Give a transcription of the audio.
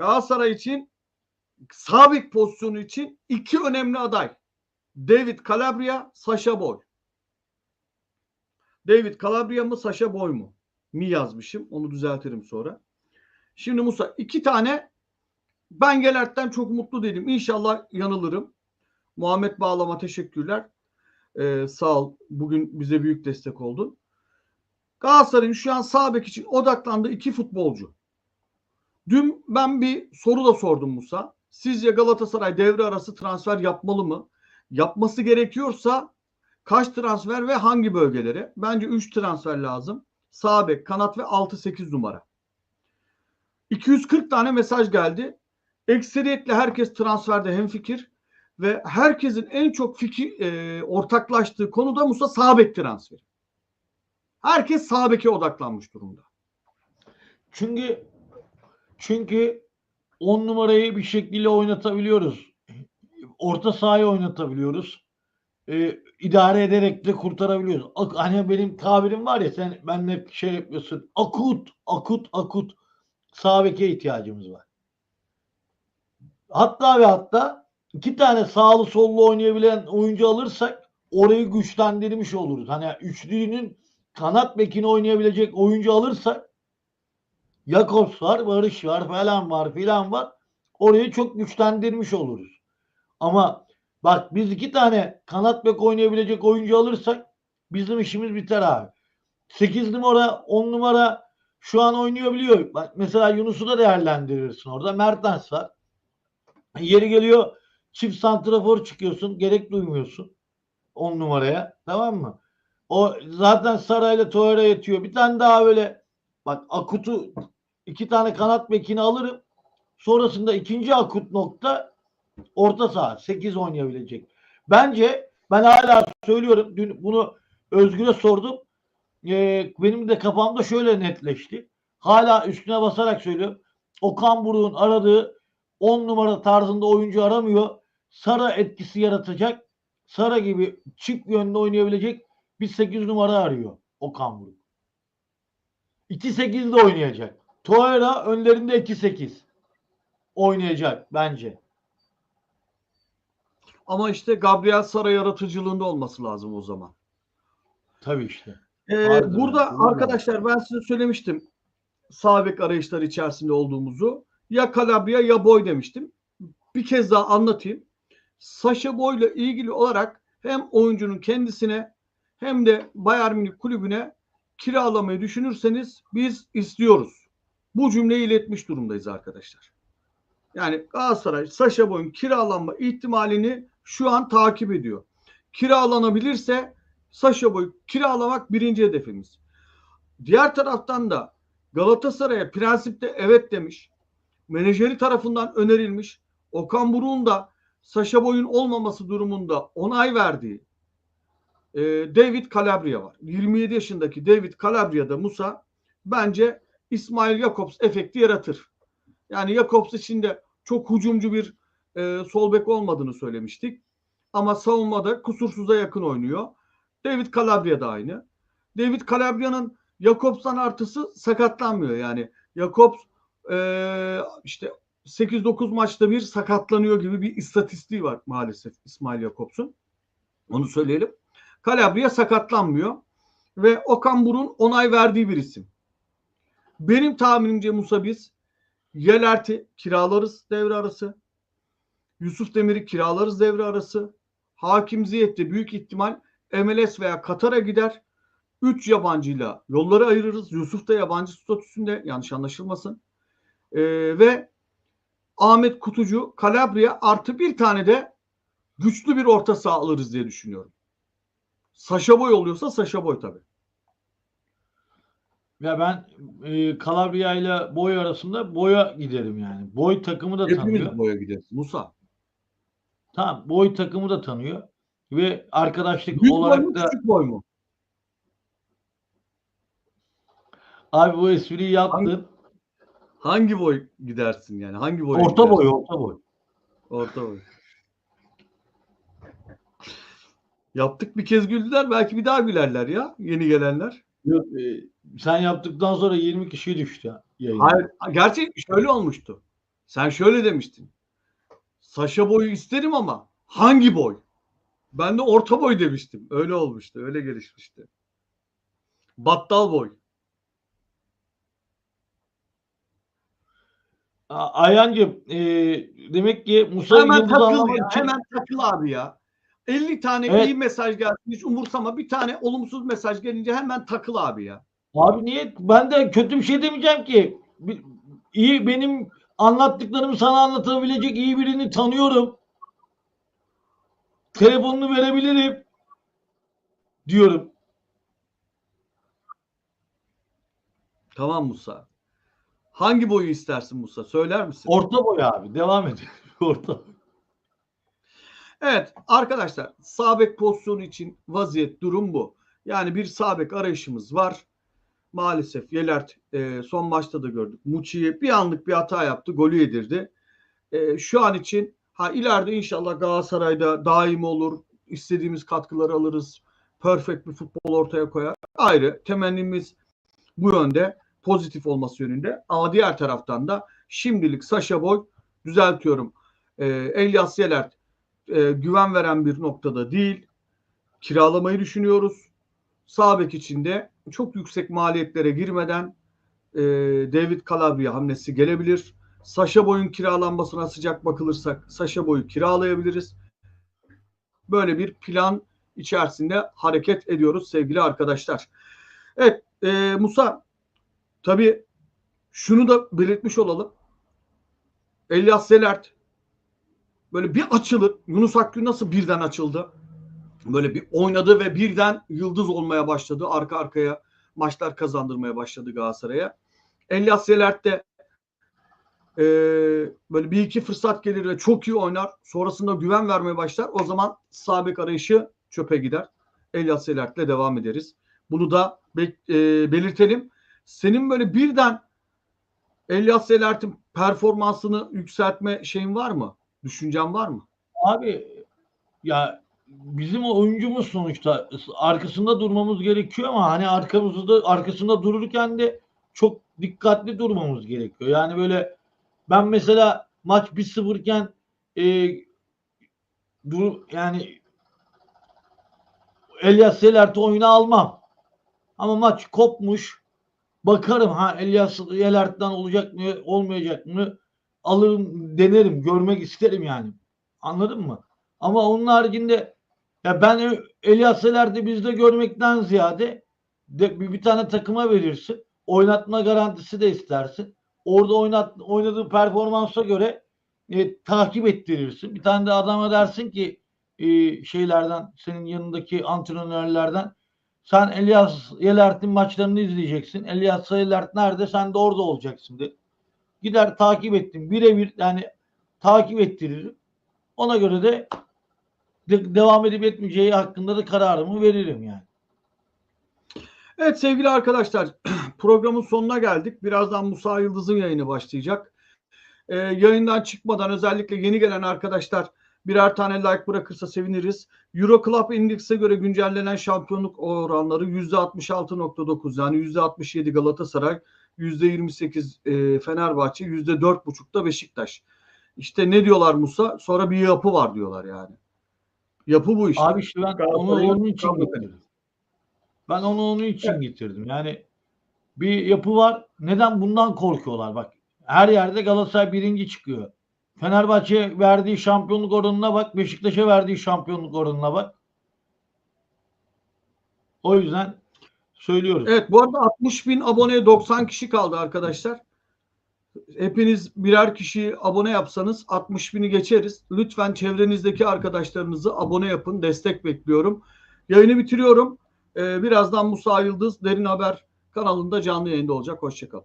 Galatasaray için sağ bek pozisyonu için iki önemli aday. David Calabria, Sasha Boy. David Calabria mı, Sasha Boy mu? Mi yazmışım. Onu düzeltirim sonra. Şimdi Musa iki tane ben Gelert'ten çok mutlu değilim. İnşallah yanılırım. Muhammed Bağlama teşekkürler. Ee, sağ ol. Bugün bize büyük destek oldun. Galatasaray'ın şu an sağ bek için odaklandığı iki futbolcu. Dün ben bir soru da sordum Musa. Sizce Galatasaray devre arası transfer yapmalı mı? Yapması gerekiyorsa kaç transfer ve hangi bölgelere? Bence 3 transfer lazım. Sağ bek, kanat ve 6-8 numara. 240 tane mesaj geldi. Ekseriyetle herkes transferde hemfikir ve herkesin en çok fikir e, ortaklaştığı konu da Musa sağ bek transferi. Herkes sağ beke odaklanmış durumda. Çünkü çünkü 10 numarayı bir şekilde oynatabiliyoruz. Orta sahayı oynatabiliyoruz. Ee, idare ederek de kurtarabiliyoruz. Hani benim tabirim var ya sen benimle şey yapıyorsun. Akut, akut, akut sağ beke ihtiyacımız var. Hatta ve hatta iki tane sağlı sollu oynayabilen oyuncu alırsak orayı güçlendirmiş oluruz. Hani üçlünün kanat bekini oynayabilecek oyuncu alırsak Jakobs var, Barış var, falan var, filan var. Orayı çok güçlendirmiş oluruz. Ama bak biz iki tane kanat bek oynayabilecek oyuncu alırsak bizim işimiz biter abi. 8 numara, 10 numara şu an oynayabiliyor. Bak mesela Yunus'u da değerlendirirsin orada. Mertens var. Yeri geliyor çift santrafor çıkıyorsun. Gerek duymuyorsun. 10 numaraya. Tamam mı? O zaten Saray'la Toyara yetiyor. Bir tane daha böyle bak Akut'u iki tane kanat bekini alırım. Sonrasında ikinci akut nokta orta saha. 8 oynayabilecek. Bence ben hala söylüyorum. Dün bunu Özgür'e sordum. Ee, benim de kafamda şöyle netleşti. Hala üstüne basarak söylüyorum. Okan Buruk'un aradığı 10 numara tarzında oyuncu aramıyor. Sara etkisi yaratacak. Sara gibi çift yönlü oynayabilecek bir 8 numara arıyor Okan Buruk. 2-8 de oynayacak. Toera önlerinde 2-8 oynayacak bence. Ama işte Gabriel Sara yaratıcılığında olması lazım o zaman. Tabii işte. Ee, burada mi? arkadaşlar ben size söylemiştim sağ bek arayışları içerisinde olduğumuzu. Ya Calabria ya Boy demiştim. Bir kez daha anlatayım. Sasha Boy'la ilgili olarak hem oyuncunun kendisine hem de Bayern Münih kulübüne kiralamayı düşünürseniz biz istiyoruz. Bu cümleyi iletmiş durumdayız arkadaşlar. Yani Galatasaray Sasha Boy'un kiralanma ihtimalini şu an takip ediyor. Kiralanabilirse Sasha Boy kiralamak birinci hedefimiz. Diğer taraftan da Galatasaray'a prensipte evet demiş. Menajeri tarafından önerilmiş. Okan Buruk'un da Sasha Boy'un olmaması durumunda onay verdiği e, David Calabria var. 27 yaşındaki David Calabria'da Musa bence İsmail Jakobs efekti yaratır. Yani Jakobs için de çok hücumcu bir e, sol bek olmadığını söylemiştik. Ama savunmada kusursuza yakın oynuyor. David Calabria da aynı. David Calabria'nın Jakobs'tan artısı sakatlanmıyor. Yani Jakobs e, işte 8-9 maçta bir sakatlanıyor gibi bir istatistiği var maalesef İsmail Jakobs'un. Onu söyleyelim. Calabria sakatlanmıyor ve Okan Buruk'un onay verdiği bir isim. Benim tahminimce Musa biz Yelert'i kiralarız devre arası. Yusuf Demir'i kiralarız devre arası. Hakim Ziyech de büyük ihtimal MLS veya Katar'a gider. 3 yabancıyla yolları ayırırız. Yusuf da yabancı statüsünde yanlış anlaşılmasın. Ee, ve Ahmet Kutucu, Calabria artı bir tane de güçlü bir orta saha alırız diye düşünüyorum. Saşa Boy oluyorsa Saşa Boy tabii. Ya ben e, Calabria ile Boy arasında Boy'a giderim yani. Boy takımı da tanıyor. Hepimiz Boy'a gideriz. Musa. Tamam, Boy takımı da tanıyor ve arkadaşlık Büyük boy olarak mu da küçük boy mu? abi bu espriyi yaptın. Hangi boy gidersin yani? Hangi boy? Orta boy, orta boy. Orta boy. Yaptık bir kez güldüler. Belki bir daha gülerler ya. Yeni gelenler. Yok, e, sen yaptıktan sonra 20 kişi düştü yayına. Hayır. Gerçi şöyle olmuştu. Sen şöyle demiştin. Saşa boyu isterim ama hangi boy? Ben de orta boy demiştim. Öyle olmuştu. Öyle gelişmişti. Battal boy. A- Ayhancığım e, demek ki Musa Hemen takıl ya. için Hemen takıl abi ya. 50 tane Evet. iyi mesaj gelsin hiç umursama. Bir tane olumsuz mesaj gelince hemen takıl abi ya. Abi niye? Ben de kötü bir şey demeyeceğim ki. İyi benim anlattıklarımı sana anlatabilecek iyi birini tanıyorum. Telefonunu verebilirim. Diyorum. Tamam Musa. Hangi boyu istersin Musa? Söyler misin? Orta boy abi. Devam edelim. Orta. Evet arkadaşlar sağ bek pozisyonu için vaziyet durum bu. Yani bir sağ bek arayışımız var. Maalesef Yelert e, son maçta da gördük. Muçi'ye bir anlık bir hata yaptı. Golü yedirdi. E, şu an için ha ileride inşallah Galatasaray'da daim olur. istediğimiz katkıları alırız. Perfect bir futbol ortaya koyar. Ayrı temennimiz bu yönde. Pozitif olması yönünde. Ama diğer taraftan da şimdilik Saşa Boy düzeltiyorum. E, Elias Yelert e, güven veren bir noktada değil. Kiralamayı düşünüyoruz. Sağ bek içinde çok yüksek maliyetlere girmeden e, David Calabria hamlesi gelebilir. Saşa Boy'un kiralanmasına sıcak bakılırsak Saşa Boy'u kiralayabiliriz. Böyle bir plan içerisinde hareket ediyoruz sevgili arkadaşlar. Evet e, Musa tabii şunu da belirtmiş olalım. Elias Selert böyle bir açılır. Yunus Akgün nasıl birden açıldı? Böyle bir oynadı ve birden yıldız olmaya başladı. Arka arkaya maçlar kazandırmaya başladı Galatasaray'a. Elias Selert de e, böyle bir iki fırsat gelir ve çok iyi oynar. Sonrasında güven vermeye başlar. O zaman sağ bek arayışı çöpe gider. Elias Selert'le devam ederiz. Bunu da be- e, belirtelim. Senin böyle birden Elias Selert'in performansını yükseltme şeyin var mı? Düşüncen var mı? Abi ya bizim oyuncumuz sonuçta arkasında durmamız gerekiyor ama hani arkamızda arkasında dururken de çok dikkatli durmamız gerekiyor. Yani böyle ben mesela maç 1-0 iken e, dur yani Elias Selert'i oyuna almam. Ama maç kopmuş. Bakarım ha Elias Selert'ten olacak mı olmayacak mı alırım denerim görmek isterim yani. Anladın mı? Ama onun haricinde ya ben Elias Selert'i bizde görmekten ziyade de bir, bir tane takıma verirsin. Oynatma garantisi de istersin. Orada oynat, oynadığı performansa göre e, takip ettirirsin. Bir tane de adama dersin ki e, şeylerden senin yanındaki antrenörlerden sen Elias Yelert'in maçlarını izleyeceksin. Elias Yelert nerede? Sen de orada olacaksın de. Gider takip ettim. Birebir yani takip ettiririm. Ona göre de, de devam edip etmeyeceği hakkında da kararımı veririm yani. Evet sevgili arkadaşlar programın sonuna geldik. Birazdan Musa Yıldız'ın yayını başlayacak. Ee, yayından çıkmadan özellikle yeni gelen arkadaşlar birer tane like bırakırsa seviniriz. Euro Club Index'e göre güncellenen şampiyonluk oranları %66.9 yani %67 Galatasaray, %28 e, Fenerbahçe, %4.5'da Beşiktaş. İşte ne diyorlar Musa? Sonra bir yapı var diyorlar yani. Yapı bu işte. Abi işte ben onu onun için getirdim. Ben onu onun için getirdim. Yani bir yapı var. Neden bundan korkuyorlar? Bak her yerde Galatasaray birinci çıkıyor. Fenerbahçe verdiği şampiyonluk oranına bak. Beşiktaş'a verdiği şampiyonluk oranına bak. O yüzden söylüyoruz. Evet bu arada 60 bin aboneye 90 kişi kaldı arkadaşlar. Hepiniz birer kişi abone yapsanız 60 bini geçeriz. Lütfen çevrenizdeki arkadaşlarınızı abone yapın. Destek bekliyorum. Yayını bitiriyorum. Ee, birazdan Musa Yıldız Derin Haber kanalında canlı yayında olacak. Hoşçakalın.